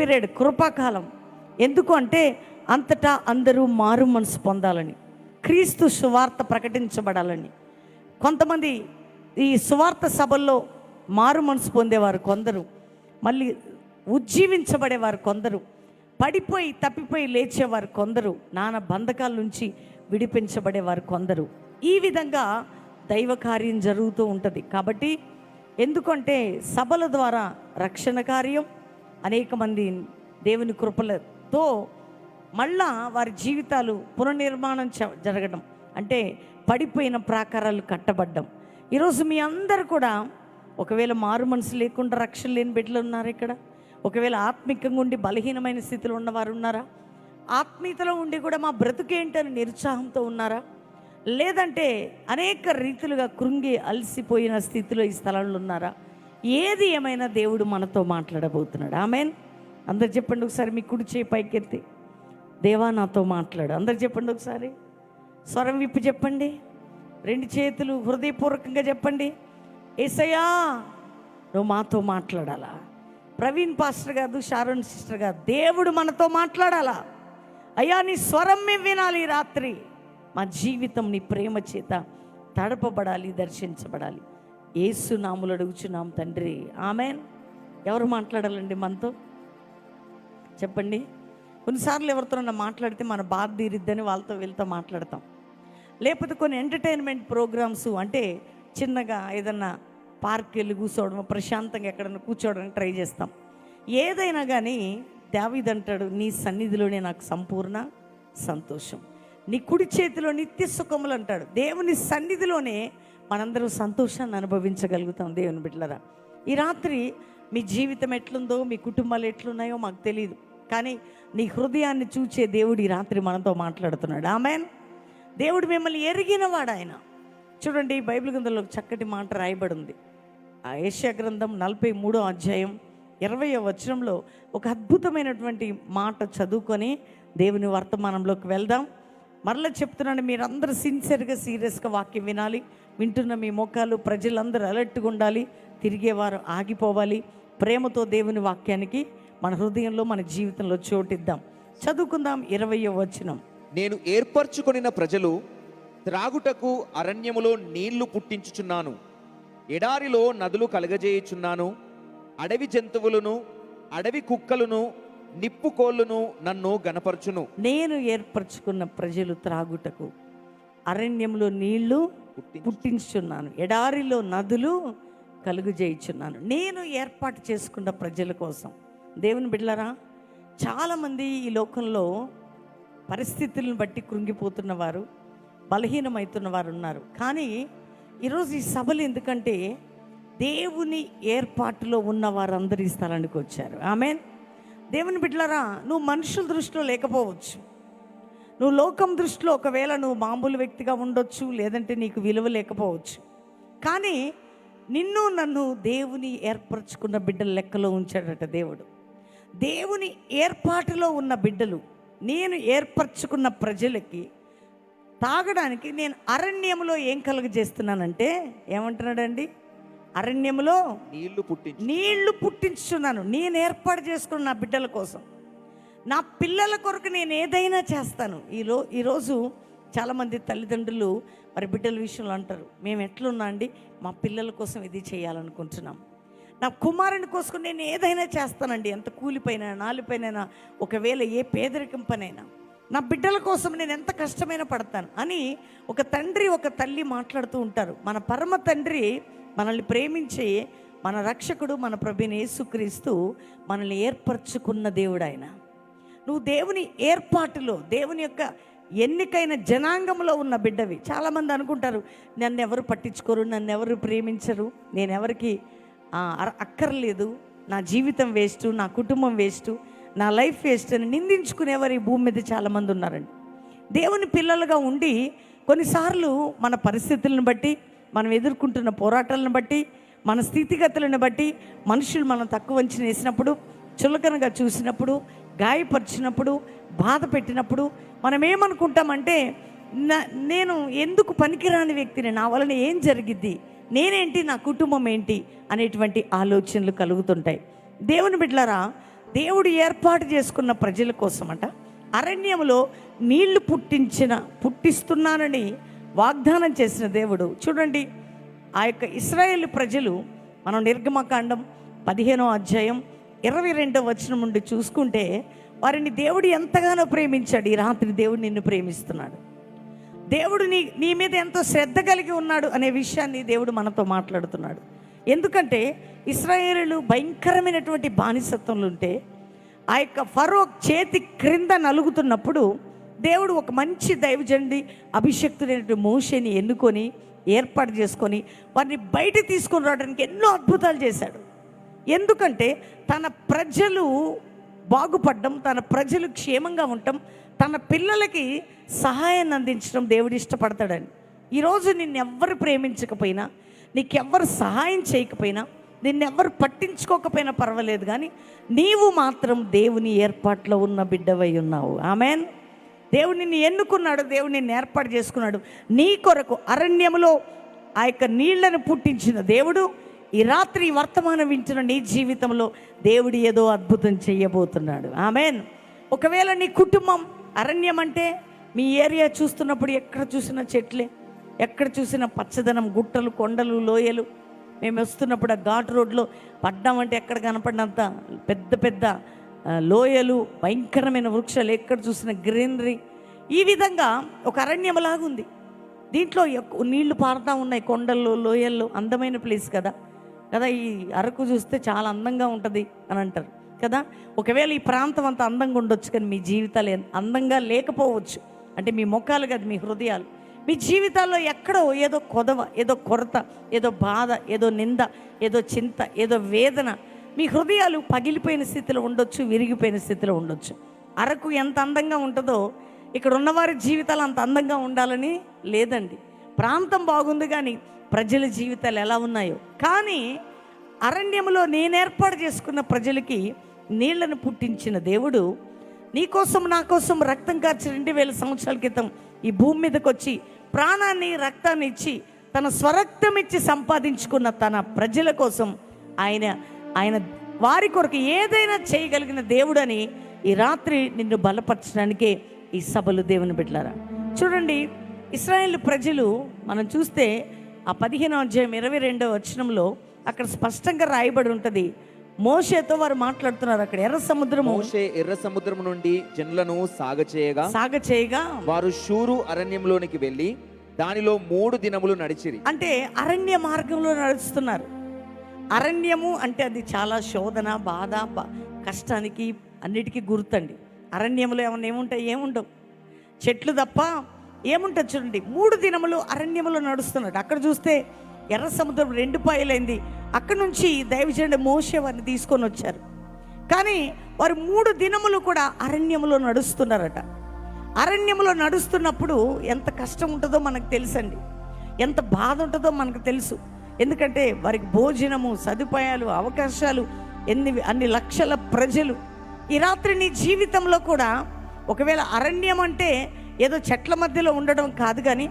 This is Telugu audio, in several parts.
పీరియడ్ కృపాకాలం. ఎందుకు అంటే అంతటా అందరూ మారు మనసు పొందాలని క్రీస్తు సువార్త ప్రకటించబడాలని. కొంతమంది ఈ సువార్త సభల్లో మారు మనసు పొందేవారు కొందరు మళ్ళీ ఉజ్జీవించబడేవారు కొందరు పడిపోయి తప్పిపోయి లేచేవారు కొందరు నానా బంధకాల నుంచి విడిపించబడేవారు కొందరు. ఈ విధంగా దైవ కార్యం జరుగుతూ ఉంటుంది. కాబట్టి ఎందుకంటే సభల ద్వారా రక్షణ కార్యం అనేక మంది దేవుని కృపలతో మళ్ళా వారి జీవితాలు పునర్నిర్మాణం జరగడం. అంటే పడిపోయిన ప్రాకారాలు కట్టబడ్డం. ఈరోజు మీ అందరు కూడా ఒకవేళ మారు మనసు లేకుండా రక్షణ లేని బిడ్డలు ఉన్నారు ఇక్కడ? ఒకవేళ ఆత్మికంగా ఉండి బలహీనమైన స్థితిలో ఉన్నవారు ఉన్నారా? ఆత్మీయతలో ఉండి కూడా మా బ్రతుకేంటని నిరుత్సాహంతో ఉన్నారా? లేదంటే అనేక రీతిలుగా కృంగి అలసిపోయిన స్థితిలో ఈ స్థలంలో ఉన్నారా? ఏది ఏమైనా దేవుడు మనతో మాట్లాడబోతున్నాడు. ఆమెన్ అందరు చెప్పండి ఒకసారి మీ కుడి చేయి పైకెత్తి. దేవా నాతో మాట్లాడు. అందరు చెప్పండి ఒకసారి. స్వరం విప్పి చెప్పండి. రెండు చేతులు హృదయపూర్వకంగా చెప్పండి. ఏసయ్యా నువ్వు మాతో మాట్లాడాలా? ప్రవీణ్ పాస్టర్ కాదు షారోన్ సిస్టర్ కాదు దేవుడు మనతో మాట్లాడాలా? అయ్యా నీ స్వరం మేము వినాలి రాత్రి. మా జీవితం నీ ప్రేమ చేత తడపబడాలి దర్శించబడాలి. ఏసు నాములు అడుగుచున్నాం తండ్రి. ఆమెన్. ఎవరు మాట్లాడాలండి మనతో? చెప్పండి. కొన్నిసార్లు ఎవరితోనన్నా మాట్లాడితే మన బాధ తీరిద్దని వాళ్ళతో వీళ్ళతో మాట్లాడతాం. లేకపోతే కొన్ని ఎంటర్టైన్మెంట్ ప్రోగ్రామ్స్ అంటే చిన్నగా ఏదన్నా పార్క్ వెళ్ళి కూర్చోవడం ప్రశాంతంగా ఎక్కడన్నా కూర్చోవడానికి ట్రై చేస్తాం. ఏదైనా కానీ దావిదంటాడు నీ సన్నిధిలోనే నాకు సంపూర్ణ సంతోషం. నీ కుడి చేతిలో నిత్య సుఖములు అంటాడు. దేవుని సన్నిధిలోనే మనందరం సంతోషాన్ని అనుభవించగలుగుతాం దేవుని బిడ్డలరా. ఈ రాత్రి మీ జీవితం ఎట్లుందో మీ కుటుంబాలు ఎట్లున్నాయో మాకు తెలియదు కానీ నీ హృదయాన్ని చూచే దేవుడు ఈ రాత్రి మనతో మాట్లాడుతున్నాడు. ఆమెన్. దేవుడు మిమ్మల్ని ఎరిగినవాడు ఆయన చూడండి బైబిల్ గ్రంథంలో చక్కటి మాట రాయబడి ఉంది ఆ ఏషియా గ్రంథం నలభై మూడో అధ్యాయం ఇరవై వచనంలో ఒక అద్భుతమైనటువంటి మాట చదువుకొని దేవుని వర్తమానంలోకి వెళ్దాం. మరలా చెప్తున్నాను మీరందరూ సిన్సియర్గా సీరియస్గా వాక్యం వినాలి. వింటున్న మీ ముఖాలు ప్రజలందరూ అలర్ట్గా ఉండాలి. తిరిగేవారు ఆగిపోవాలి. ప్రేమతో దేవుని వాక్యానికి మన హృదయంలో మన జీవితంలో చోటిద్దాం. చదువుకుందాం ఇరవయో వచనం. నేను ఏర్పరచుకొనిన ప్రజలు త్రాగుటకు అరణ్యములో నీళ్ళు పుట్టించుచున్నాను. ఎడారిలో నదులు కలగజేయుచున్నాను. అడవి జంతువులను అడవి కుక్కలను నిప్పుకోళ్ళును నన్ను గనపరచును. నేను ఏర్పరచుకున్న ప్రజలు త్రాగుటకు అరణ్యంలో నీళ్ళు పుట్టించు. పుట్టించుచున్నాను. ఎడారిలో నదులు కలుగు చేయుచున్నాను. నేను ఏర్పాటు చేసుకున్న ప్రజల కోసం. దేవుని బిడ్డలరా చాలామంది ఈ లోకంలో పరిస్థితులను బట్టి కృంగిపోతున్న వారు బలహీనమవుతున్న వారు ఉన్నారు. కానీ ఈరోజు ఈ సభలు ఎందుకంటే దేవుని ఏర్పాటులో ఉన్న వారందరూ ఈ స్థలానికి వచ్చారు. ఆమెన్. దేవుని బిడ్డలరా నువ్వు మనుషుల దృష్టిలో లేకపోవచ్చు. నువ్వు లోకం దృష్టిలో ఒకవేళ నువ్వు మామూలు వ్యక్తిగా ఉండొచ్చు లేదంటే నీకు విలువ లేకపోవచ్చు. కానీ నిన్ను నన్ను దేవుని ఏర్పరచుకున్న బిడ్డల లెక్కలో ఉంచాడట దేవుడు. దేవుని ఏర్పాటులో ఉన్న బిడ్డలు నేను ఏర్పరచుకున్న ప్రజలకి తాగడానికి నేను అరణ్యంలో ఏం కలుగజేస్తున్నానంటే ఏమంటున్నాడండి? అరణ్యంలో నీళ్ళు పుట్టించు నీళ్ళు పుట్టించున్నాను నేను ఏర్పాటు చేసుకున్న నా బిడ్డల కోసం. నా పిల్లల కొరకు నేను ఏదైనా చేస్తాను. ఈరో ఈరోజు చాలామంది తల్లిదండ్రులు మరి బిడ్డల విషయంలో అంటారు మేము ఎట్లున్నా అండి మా పిల్లల కోసం ఇది చేయాలనుకుంటున్నాం. నా కుమారుని కోసం నేను ఏదైనా చేస్తానండి. ఎంత కూలిపైన నాలిపైన ఒకవేళ ఏ పేదరికం పనైనా నా బిడ్డల కోసం నేను ఎంత కష్టమైనా పడతాను. అని ఒక తండ్రి ఒక తల్లి మాట్లాడుతూ ఉంటారు. మన పరమ తండ్రి మనల్ని ప్రేమించే మన రక్షకుడు మన ప్రభుని యేసుక్రీస్తు మనల్ని ఏర్పరచుకున్న దేవుడు ఆయన నువ్వు దేవుని ఏర్పాటులో దేవుని యొక్క ఎన్నికైన జనాంగంలో ఉన్న బిడ్డవి. చాలామంది అనుకుంటారు నన్ను ఎవరు పట్టించుకోరు నన్ను ఎవరు ప్రేమించరు నేను ఎవరికి అక్కర్లేదు. నా జీవితం వేస్ట్ నా కుటుంబం వేస్ట్ నా లైఫ్ వేస్ట్ అని నిందించుకునేవారు ఈ భూమి మీద చాలామంది ఉన్నారండి. దేవుని పిల్లలుగా ఉండి కొన్నిసార్లు మన పరిస్థితులను బట్టి మనం ఎదుర్కొంటున్న పోరాటాలను బట్టి మన స్థితిగతులను బట్టి మనుషులు మనం తక్కువ అంచనా వేసినప్పుడు చులకనగా చూసినప్పుడు గాయపరిచినప్పుడు బాధ పెట్టినప్పుడు మనం ఏమనుకుంటామంటే నా- నేను ఎందుకు పనికిరాని వ్యక్తిని? నా వలన ఏం జరిగిద్ది? నేనేంటి? నా కుటుంబం ఏంటి? అనేటువంటి ఆలోచనలు కలుగుతుంటాయి. దేవుని బిడ్డలారా దేవుడు ఏర్పాటు చేసుకున్న ప్రజల కోసమట అరణ్యంలో నీళ్ళు పుట్టించిన పుట్టిస్తున్నానని వాగ్దానం చేసిన దేవుడు. చూడండి ఆ యొక్క ఇస్రాయేల్ ప్రజలు మనం నిర్గమకాండం పదిహేనో అధ్యాయం ఇరవై రెండో వచనం నుండి చూసుకుంటే వారిని దేవుడు ఎంతగానో ప్రేమించాడు. ఈ రాత్రి దేవుడు నిన్ను ప్రేమిస్తున్నాడు. దేవుడు నీ నీ మీద ఎంతో శ్రద్ధ కలిగి ఉన్నాడు అనే విషయాన్ని దేవుడు మనతో మాట్లాడుతున్నాడు. ఎందుకంటే ఇస్రాయేలీలు భయంకరమైనటువంటి బానిసత్వంలో ఉంటే ఆ యొక్క ఫరో చేతి క్రింద నలుగుతున్నప్పుడు దేవుడు ఒక మంచి దైవజండి అభిషక్తుడైనటువంటి మోషని ఎన్నుకొని ఏర్పాటు చేసుకొని వారిని బయట తీసుకొని రావడానికి ఎన్నో అద్భుతాలు చేశాడు. ఎందుకంటే తన ప్రజలు బాగుపడడం తన ప్రజలు క్షేమంగా ఉండటం తన పిల్లలకి సహాయాన్ని అందించడం దేవుడు ఇష్టపడతాడని. ఈరోజు నిన్నెవ్వరు ప్రేమించకపోయినా నీకెవ్వరు సహాయం చేయకపోయినా నిన్నెవ్వరు పట్టించుకోకపోయినా పర్వాలేదు కానీ నీవు మాత్రం దేవుని ఏర్పాట్లో ఉన్న బిడ్డవై ఉన్నావు. ఆమెన్. దేవుడు నిన్ను ఎన్నుకున్నాడు దేవుడు నిన్ను ఏర్పాటు చేసుకున్నాడు. నీ కొరకు అరణ్యములో ఆ యొక్క నీళ్ళను పుట్టించిన దేవుడు ఈ రాత్రి వర్తమానం వింటున్న నీ జీవితంలో దేవుడు ఏదో అద్భుతం చేయబోతున్నాడు. ఆమెన్. ఒకవేళ నీ కుటుంబం అరణ్యం అంటే మీ ఏరియా చూస్తున్నప్పుడు ఎక్కడ చూసినా చెట్లే ఎక్కడ చూసినా పచ్చదనం గుట్టలు కొండలు లోయలు. మేము వస్తున్నప్పుడు ఆ ఘాట్ రోడ్లో పడ్డామంటే ఎక్కడ కనపడినంత పెద్ద పెద్ద లోయలు భయంకరమైన వృక్షాలు ఎక్కడ చూసిన గ్రీనరీ. ఈ విధంగా ఒక అరణ్యంలాగా ఉంది. దీంట్లో నీళ్ళు పారుతూ ఉన్నాయి కొండల్లో లోయల్లో అందమైన ప్లేస్ కదా. కదా ఈ అరకు చూస్తే చాలా అందంగా ఉంటుంది అని అంటారు. కదా ఒకవేళ ఈ ప్రాంతం అంత అందంగా ఉండొచ్చు కానీ మీ జీవితాలు అందంగా లేకపోవచ్చు. అంటే మీ ముఖాలు కాదు మీ హృదయాలు. మీ జీవితాల్లో ఎక్కడో ఏదో కొదవ ఏదో కొరత ఏదో బాధ ఏదో నింద ఏదో చింత ఏదో వేదన మీ హృదయాలు పగిలిపోయిన స్థితిలో ఉండొచ్చు విరిగిపోయిన స్థితిలో ఉండొచ్చు. అరకు ఎంత అందంగా ఉంటుందో ఇక్కడ ఉన్నవారి జీవితాలు అంత అందంగా ఉండాలని లేదండి. ప్రాంతం బాగుంది కానీ ప్రజల జీవితాలు ఎలా ఉన్నాయో. కానీ అరణ్యంలో నేను ఏర్పాటు చేసుకున్న ప్రజలకి నీళ్ళను పుట్టించిన దేవుడు నీ కోసం నా కోసం రక్తం కార్చి రెండు వేల సంవత్సరాల క్రితం ఈ భూమి మీదకి వచ్చి ప్రాణాన్ని రక్తాన్ని ఇచ్చి తన స్వరక్తం ఇచ్చి సంపాదించుకున్న తన ప్రజల కోసం ఆయన ఆయన వారి కొరకు ఏదైనా చేయగలిగిన దేవుడని ఈ రాత్రి నిన్ను బలపరచడానికే ఈ సభలు దేవుని బిడ్డలారా. చూడండి ఇస్రాయేల్ ప్రజలు మనం చూస్తే ఆ పదిహేనో అధ్యాయం ఇరవై రెండో వచనంలో అక్కడ స్పష్టంగా రాయబడి ఉంటుంది. మోషేతో వారు మాట్లాడుతున్నారు అక్కడ ఎర్ర సముద్రము. మోషే ఎర్ర సముద్రం నుండి జనులను సాగచేయగా సాగ చేయగా వారు షూరు అరణ్యంలోనికి వెళ్ళి దానిలో మూడు దినములు నడిచిరి. అంటే అరణ్య మార్గంలో నడుస్తున్నారు. అరణ్యము అంటే అది చాలా శోధన బాధ కష్టానికి అన్నిటికీ గుర్తండి. అరణ్యంలో ఏమన్నా ఏముంటాయి? ఏముండవు. చెట్లు తప్ప ఏముంటుంది చూడండి. మూడు దినములు అరణ్యములో నడుస్తున్నాడు. అక్కడ చూస్తే ఎర్ర సముద్రం రెండు పాయలైంది. అక్కడ నుంచి దైవజనుడు మోసే వారిని తీసుకొని వచ్చారు. కానీ వారు మూడు దినములు కూడా అరణ్యములో నడుస్తున్నారట. అరణ్యములో నడుస్తున్నప్పుడు ఎంత కష్టం ఉంటుందో మనకు తెలుసండి. ఎంత బాధ ఉంటుందో మనకు తెలుసు. ఎందుకంటే వారికి భోజనము సదుపాయాలు అవకాశాలు ఎన్ని అన్ని లక్షల ప్రజలు. ఈ రాత్రి నీ జీవితంలో కూడా ఒకవేళ అరణ్యం అంటే ఏదో చెట్ల మధ్యలో ఉండడం కాదు కానీ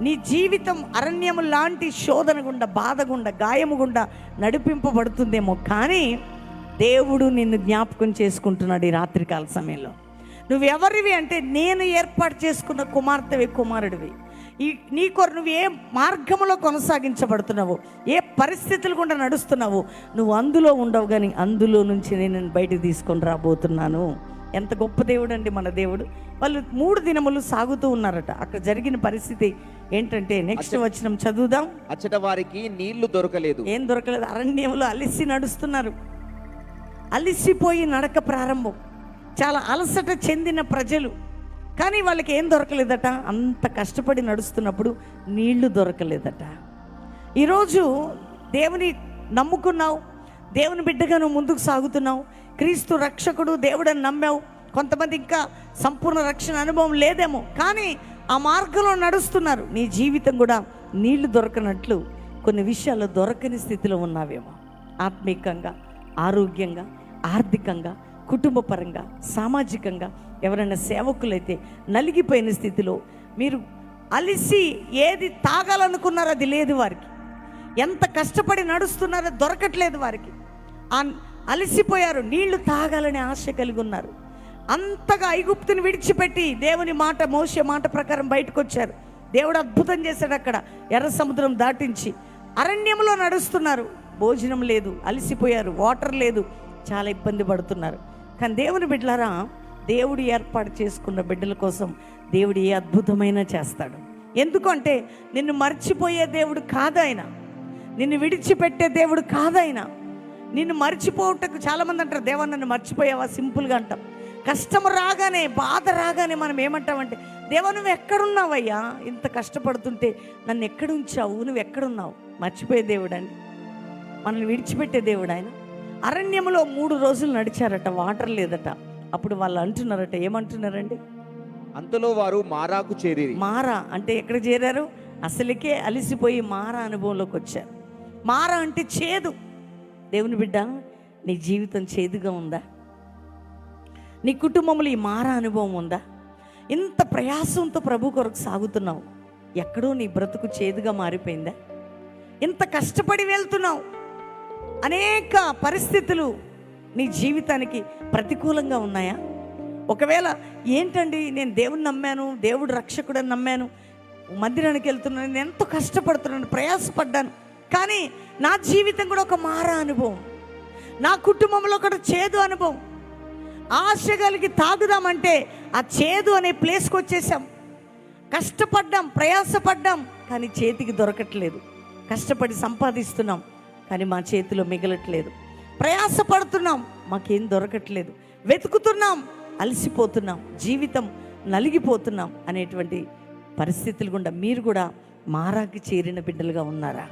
నీ జీవితం అరణ్యము లాంటి శోధన గుండా బాధ గుండా గాయము గుండా నడిపింపబడుతుందేమో కానీ దేవుడు నిన్ను జ్ఞాపకం చేసుకుంటున్నాడు ఈ రాత్రికాల సమయంలో. నువ్వెవరివి అంటే నేను ఏర్పాటు చేసుకున్న కుమార్తెవి కుమారుడివి. ఈ నీ కొర నువ్వు ఏ మార్గంలో కొనసాగించబడుతున్నావు ఏ పరిస్థితులు గుండా నడుస్తున్నావు నువ్వు అందులో ఉండవు కానీ అందులో నుంచి నేను బయటకు తీసుకొని రాబోతున్నాను. ఎంత గొప్ప దేవుడు అండి మన దేవుడు. వాళ్ళు మూడు దినములు సాగుతూ ఉన్నారట. అక్కడ జరిగిన పరిస్థితి ఏంటంటే నెక్స్ట్ వచనం చదువుదాం. అచ్చట వారికి నీళ్ళు దొరకలేదు. ఏం దొరకలేదు. అరణ్యంలో అలిసి నడుస్తున్నారు. అలిసిపోయి నడక ప్రారంభం. చాలా అలసట చెందిన ప్రజలు. కానీ వాళ్ళకి ఏం దొరకలేదట? అంత కష్టపడి నడుస్తున్నప్పుడు నీళ్ళు దొరకలేదట. ఈరోజు దేవుని నమ్ముకున్నావు దేవుని బిడ్డగా నువ్వు ముందుకు సాగుతున్నావు క్రీస్తు రక్షకుడు దేవుడని నమ్మావు. కొంతమంది ఇంకా సంపూర్ణ రక్షణ అనుభవం లేదేమో కానీ ఆ మార్గంలో నడుస్తున్నారు. నీ జీవితం కూడా నీళ్ళు దొరకనట్లు కొన్ని విషయాలు దొరకని స్థితిలో ఉన్నావేమో. ఆత్మీకంగా ఆరోగ్యంగా ఆర్థికంగా కుటుంబపరంగా సామాజికంగా ఎవరైనా సేవకులైతే నలిగిపోయిన స్థితిలో మీరు అలిసి ఏది తాగాలనుకున్నారో అది లేదు వారికి. ఎంత కష్టపడి నడుస్తున్నారో దొరకట్లేదు వారికి. ఆ అలసిపోయారు నీళ్ళు తాగాలనే ఆశ కలిగి ఉన్నారు. అంతగా ఐగుప్తుని విడిచిపెట్టి దేవుని మాట మోసే మాట ప్రకారం బయటకు వచ్చారు దేవుడు అద్భుతం చేశాడు అక్కడ. ఎర్ర సముద్రం దాటించి అరణ్యంలో నడుస్తున్నారు. భోజనం లేదు అలసిపోయారు వాటర్ లేదు. చాలా ఇబ్బంది పడుతున్నారు. కానీ దేవుని బిడ్డలారా దేవుడు ఏర్పాటు చేసుకున్న బిడ్డల కోసం దేవుడు ఏ అద్భుతమైన చేస్తాడు. ఎందుకంటే నిన్ను మర్చిపోయే దేవుడు కాదాయన నిన్ను విడిచిపెట్టే దేవుడు కాదాయన నిన్ను మర్చిపోవటకు చాలామంది అంటారు దేవా నన్ను మర్చిపోయావా? సింపుల్గా అంటాం. కష్టం రాగానే బాధ రాగానే మనం ఏమంటామంటే దేవా నువ్వు ఎక్కడున్నావయ్యా? ఇంత కష్టపడుతుంటే నన్ను ఎక్కడుంచావు నువ్వు ఎక్కడున్నావు? మర్చిపోయే దేవుడు అండి. మనల్ని విడిచిపెట్టే దేవుడు ఆయన. అరణ్యంలో మూడు రోజులు నడిచారట వాటర్ లేదట. అప్పుడు వాళ్ళు అంటున్నారట ఏమంటున్నారండి? అంతలో వారు మారాకు చేరిరి. మారా అంటే ఎక్కడ చేరారు? అసలుకే అలిసిపోయి మారా అనుభవంలోకి వచ్చారు. మారా అంటే చేదు. దేవుని బిడ్డ నీ జీవితం చేదుగా ఉందా? నీ కుటుంబంలో ఈ మారా అనుభవం ఉందా? ఇంత ప్రయాసంతో ప్రభు కొరకు సాగుతున్నావు. ఎక్కడో నీ బ్రతుకు చేదుగా మారిపోయిందా? ఇంత కష్టపడి వెళ్తున్నావు. అనేక పరిస్థితులు నీ జీవితానికి ప్రతికూలంగా ఉన్నాయా? ఒకవేళ ఏంటండి నేను దేవుని నమ్మాను దేవుడు రక్షకుడని నమ్మాను మందిరానికి వెళ్తున్నాను నేను ఎంతో కష్టపడుతున్నాను ప్రయాసపడ్డాను కానీ నా జీవితం కూడా ఒక మారా అనుభవం. నా కుటుంబంలో కూడా చేదు అనుభవం. ఆశ కలిగి తాగుదామంటే ఆ చేదు అనే ప్లేస్కి వచ్చేసాం. కష్టపడ్డాం ప్రయాసపడ్డాం కానీ చేతికి దొరకట్లేదు. కష్టపడి సంపాదిస్తున్నాం. కానీ మా చేతిలో మిగలట్లేదు. ప్రయాసపడుతున్నాం మాకేం దొరకట్లేదు. వెతుకుతున్నాం అలసిపోతున్నాం జీవితం నలిగిపోతున్నాం అనేటువంటి పరిస్థితులు గుండా మీరు కూడా మారాకి చేరిన బిడ్డలుగా ఉన్నారా?